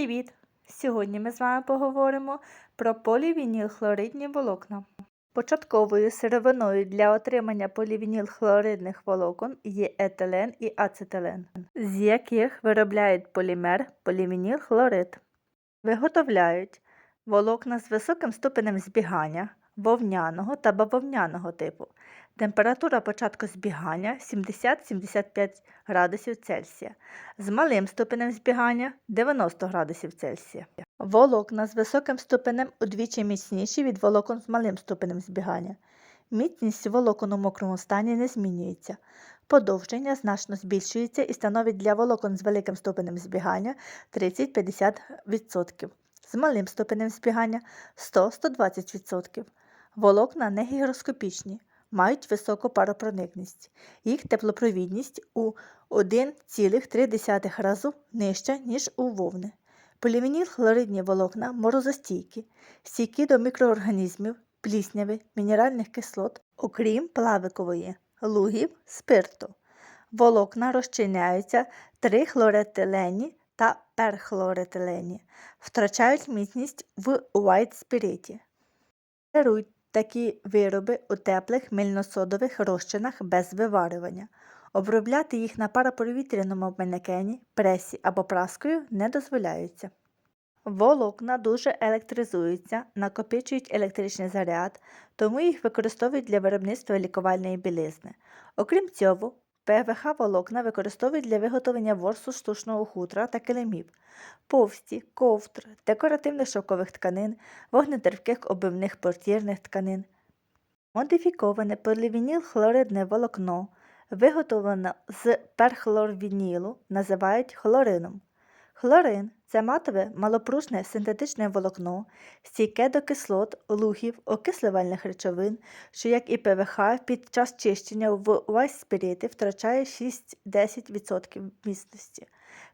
Привіт! Сьогодні ми з вами поговоримо про полівінілхлоридні волокна. Початковою сировиною для отримання полівінілхлоридних волокон є етилен і ацетилен, з яких виробляють полімер полівінілхлорид. Виготовляють волокна з високим ступенем збігання вовняного та бавовняного типу. Температура початку збігання 70-75 градусів Цельсія, з малим ступенем збігання 90 градусів Цельсія. Волокна з високим ступенем удвічі міцніші від волокон з малим ступенем збігання. Міцність волокон у мокрому стані не змінюється. Подовження значно збільшується і становить для волокон з великим ступенем збігання 30-50%, з малим ступенем збігання 100-120%. Волокна не гігроскопічні, мають високу паропроникність. Їх теплопровідність у 1,3 разу нижча, ніж у вовни. Полівінілхлоридні волокна морозостійкі, стійкі до мікроорганізмів, плісняви, мінеральних кислот, окрім плавикової, лугів, спирту. Волокна розчиняються трихлоретилені та перхлоретилені, втрачають міцність в white спіриті. Беруть такі вироби у теплих мильносодових розчинах без виварювання. Обробляти їх на парапровітряному манекені, пресі або праскою не дозволяється. Волокна дуже електризуються, накопичують електричний заряд, тому їх використовують для виробництва лікувальної білизни. Окрім цього, ПВХ волокна використовують для виготовлення ворсу штучного хутра та килимів, повсті, ковтр, декоративних шовкових тканин, вогнетерпких обивних портірних тканин. Модифіковане полівінілхлоридне волокно, виготовлене з перхлорвінілу, називають хлорином. Хлорин це матове малопружне синтетичне волокно, стійке до кислот, лугів, окислювальних речовин, що, як і ПВХ, під час чищення в вайспіріти втрачає 6-10% міцності.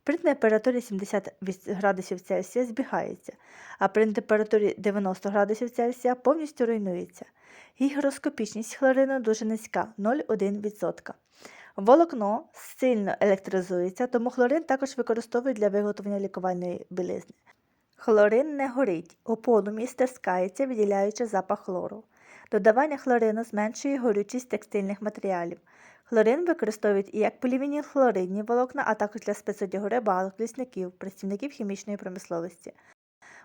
При температурі 70 градусів Цельсія збігається, а при температурі 90 градусів Цельсія повністю руйнується. Гігроскопічність хлорину дуже низька 0,1%. Волокно сильно електризується, тому хлорин також використовують для виготовлення лікувальної білизни. Хлорин не горить, у полум'ї стискається, виділяючи запах хлору. Додавання хлорину зменшує горючість текстильних матеріалів. Хлорин використовують і як полівінілхлоридні волокна, а також для спецодягу рибалок, лісників, працівників хімічної промисловості.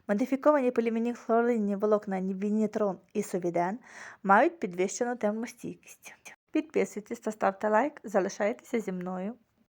Модифіковані полівінілхлоридні волокна Вінітрон і Совіден мають підвищену термостійкість. Підписуйтесь та ставте лайк, залишайтеся зі мною.